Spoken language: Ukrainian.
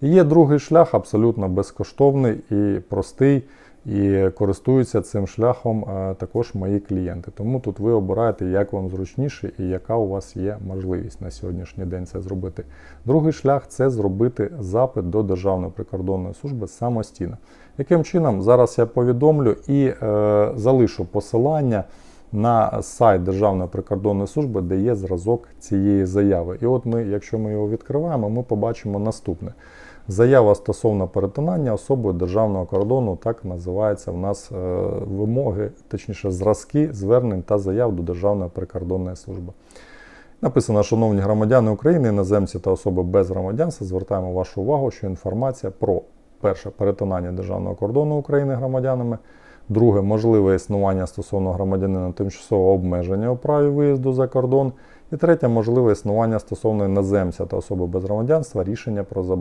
Є другий шлях, абсолютно безкоштовний і простий. І користуються цим шляхом е, також мої клієнти. Тому тут ви обираєте, як вам зручніше і яка у вас є можливість на сьогоднішній день це зробити. Другий шлях це зробити запит до Державної прикордонної служби самостійно. Яким чином зараз я повідомлю і е, залишу посилання на сайт Державної прикордонної служби, де є зразок цієї заяви. І от ми, якщо ми його відкриваємо, ми побачимо наступне. Заява стосовно перетинання особою державного кордону, так називається в нас е, вимоги, точніше, зразки звернень та заяв до Державної прикордонної служби. Написано, шановні громадяни України, іноземці та особи без громадянства, звертаємо вашу увагу, що інформація про перше перетинання державного кордону України громадянами, друге можливе існування стосовно громадянина тимчасового обмеження у праві виїзду за кордон, і третє можливе існування стосовно іноземця та особи без громадянства рішення про заборону.